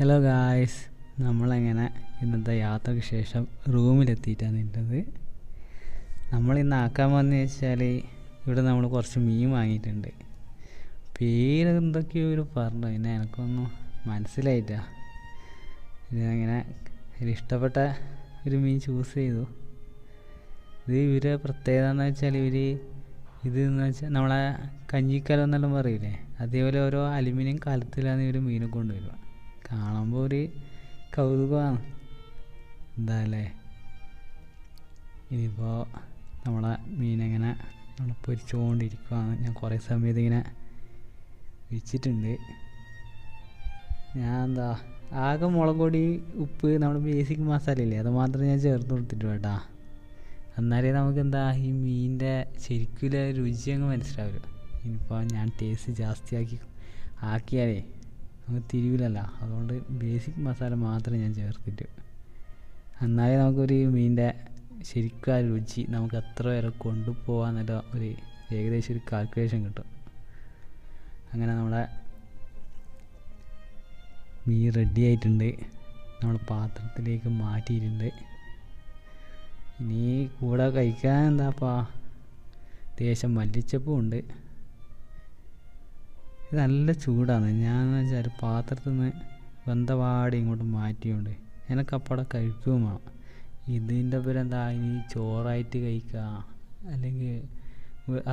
Hello guys നമ്മളെങ്ങനെ ഇന്നത്തെ യാത്രയ്ക്ക് ശേഷം റൂമിലെത്തിയിട്ടാണ് നിന്നത് നമ്മൾ ഇന്ന് ആക്കാൻ വന്നു വെച്ചാൽ ഇവിടെ നമ്മൾ കുറച്ച് മീൻ വാങ്ങിയിട്ടുണ്ട്. പേര് എന്തൊക്കെയോ ഒരു പറഞ്ഞു. പിന്നെ എനിക്കൊന്നും മനസ്സിലായിട്ടാ ഇതിനങ്ങനെ ഇഷ്ടപ്പെട്ട ഒരു മീൻ ചൂസ് ചെയ്തു. ഇത് ഇവരെ പ്രത്യേകത എന്ന് വെച്ചാൽ ഇവർ ഇത് എന്ന് വെച്ചാൽ നമ്മളെ കഞ്ഞിക്കലം എന്നെല്ലാം പറയില്ലേ അതേപോലെ ഓരോ അലുമിനിയം കലത്തിലാണ് ഇവർ മീനെ കൊണ്ടുവരിക. കാണുമ്പോൾ ഒരു കൗതുകമാണ്. എന്താ അല്ലേ ഇനിയിപ്പോൾ നമ്മളെ മീനെങ്ങനെ നമ്മൾ പൊരിച്ചുകൊണ്ടിരിക്കുകയാണ് ഞാൻ കുറേ സമയത്ത് ഇങ്ങനെ വെച്ചിട്ടുണ്ട്. ഞാൻ എന്താ ആകെ മുളക് ഉപ്പ് നമ്മുടെ ബേസിക് മസാല ഇല്ലേ അത് ഞാൻ ചേർത്ത് കൊടുത്തിട്ടുള്ളൂ കേട്ടാ. എന്നാലേ നമുക്ക് എന്താ ഈ മീനിന്റെ ശരിക്കും രുചി അങ്ങ് മനസ്സിലാവില്ല ഇനിയിപ്പോൾ ഞാൻ ടേസ്റ്റ് ജാസ്തിയാക്കി ആക്കിയാലേ നമുക്ക് തിരിവിലല്ല. അതുകൊണ്ട് ബേസിക് മസാല മാത്രമേ ഞാൻ ചേർത്തിട്ട്. എന്നാലേ നമുക്കൊരു മീനിന്റെ ശരിക്കും ആ രുചി നമുക്ക് എത്ര വരെ കൊണ്ടുപോകാന്നുള്ള ഒരു ഏകദേശം ഒരു കാൽക്കുലേഷൻ കിട്ടും. അങ്ങനെ നമ്മുടെ മീൻ റെഡി ആയിട്ടുണ്ട്. നമ്മൾ പാത്രത്തിലേക്ക് മാറ്റിയിട്ടുണ്ട്. ഇനി കൂടെ കഴിക്കാൻ എന്താപ്പാ? ദേശം മല്ലിച്ചപ്പും ഉണ്ട്. ഇത് നല്ല ചൂടാണ്. ഞാൻ വെച്ചാൽ പാത്രത്തിൽ നിന്ന് വെന്തപാടി ഇങ്ങോട്ട് മാറ്റിയോണ്ട് എനിക്ക് അപ്പടെ കഴിക്കുകയും വേണം. ഇതിന്റെ പേര് എന്താ ഇനി ചോറായിട്ട് കഴിക്കുക അല്ലെങ്കിൽ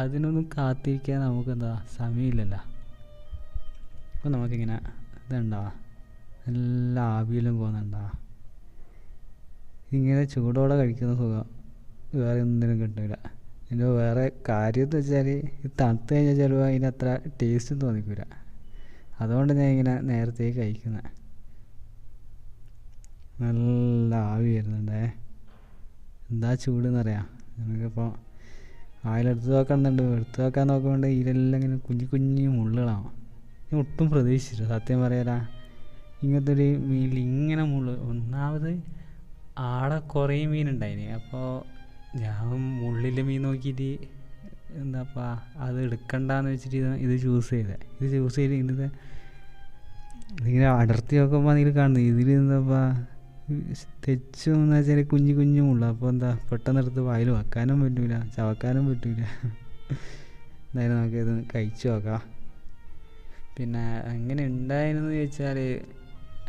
അതിനൊന്നും കാത്തിരിക്കാൻ നമുക്കെന്താ സമയമില്ലല്ലോ. അപ്പോൾ നമുക്കിങ്ങനെ ഇതുണ്ടാ നല്ല ആവിയിലും പോകുന്നുണ്ടാ? ഇങ്ങനെ ചൂടോടെ കഴിക്കുന്ന സുഖം വേറെ ഒന്നിനും കിട്ടില്ല ഇതിന്റെ വേറെ കാര്യം എന്ന് വെച്ചാൽ ഇത് തണുത്ത് കഴിഞ്ഞാൽ ചിലപ്പോൾ അതിന് അത്ര ടേസ്റ്റും തോന്നിക്കില്ല അതുകൊണ്ട് ഞാൻ ഇങ്ങനെ നേരത്തെ കഴിക്കുന്നത് നല്ല ആവി വരുന്നുണ്ടേ. എന്താ ചൂടെന്നറിയാം? നമുക്കിപ്പോൾ ആയിലെടുത്ത് നോക്കുന്നുണ്ട് എടുത്ത് നോക്കാൻ നോക്കുമ്പോൾ ഇതിലെല്ലാം ഇങ്ങനെ കുഞ്ഞു കുഞ്ഞു മുള്ളുകളാണ് ഞാൻ ഒട്ടും പ്രതീക്ഷിച്ചില്ല. സത്യം പറയാലാ ഇങ്ങനത്തെ ഒരു മീനിൽ ഇങ്ങനെ മുള്ള്. ഒന്നാമത് ആടെ കുറേ മീനുണ്ടായിന്. അപ്പോൾ ഞാൻ മുള്ളിലെ മീൻ നോക്കിയിട്ട് എന്താപ്പാ അത് എടുക്കണ്ടെന്ന് വെച്ചിട്ട് ഇത് ചൂസ് ചെയ്തത് ഇത് ചൂസ് ചെയ്ത് ഇതിന്റെ ഇതിങ്ങനെ അടർത്തി നോക്കുമ്പോൾ അതിൽ കാണുന്നത് ഇതിൽ എന്താപ്പാ തെച്ചു എന്ന് വെച്ചാൽ കുഞ്ഞു കുഞ്ഞു മുള്ള. അപ്പോൾ എന്താ പെട്ടെന്ന് എടുത്ത് വായിൽ വെക്കാനും പറ്റൂല ചവക്കാനും പറ്റൂല. എന്തായാലും നമുക്ക് ഇത് കഴിച്ചു നോക്കാം. പിന്നെ എങ്ങനെ ഉണ്ടായിരുന്നു ചോദിച്ചാൽ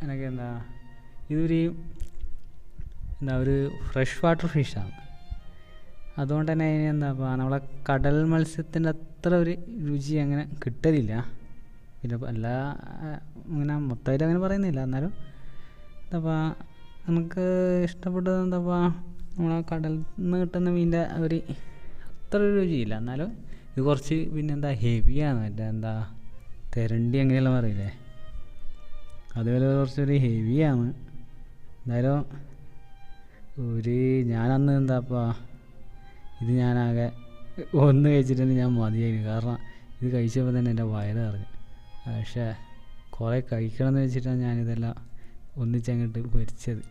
എനിക്ക് എന്താ ഇതൊരു എന്താ ഒരു ഫ്രഷ് വാട്ടർ ഫിഷാണ് അതുകൊണ്ട് തന്നെ അതിന് എന്താ നമ്മളെ കടൽ മത്സ്യത്തിന്റെ അത്ര ഒരു രുചി അങ്ങനെ കിട്ടലില്ല. പിന്നെ എല്ലാ അങ്ങനെ മൊത്തമായിട്ട് അങ്ങനെ പറയുന്നില്ല. എന്നാലും എന്താ നമുക്ക് ഇഷ്ടപ്പെട്ടത് എന്താ നമ്മളെ കടലിൽ നിന്ന് കിട്ടുന്ന മീനിന്റെ ഒരു അത്ര ഒരു രുചിയില്ല. എന്നാലും ഇത് കുറച്ച് പിന്നെ എന്താ ഹെവിയാണ്. മറ്റേ എന്താ തെരണ്ടി അങ്ങനെയെല്ലാം പറയില്ലേ? അതുപോലെ കുറച്ചൊരു ഹെവിയാണ്. എന്തായാലും ഒരു ഞാനന്ന് എന്താപ്പാ ഇത് ഞാനാകെ ഒന്ന് കഴിച്ചിട്ടുണ്ടെങ്കിൽ ഞാൻ മതിയായിരുന്നു കാരണം ഇത് കഴിച്ചപ്പോൾ തന്നെ എന്റെ വയറ് നിറഞ്ഞു. പക്ഷേ കുറേ കഴിക്കണമെന്ന് വെച്ചിട്ടാണ് ഞാനിതെല്ലാം ഒന്നിച്ചങ്ങോട്ട് പൊരിച്ചത്.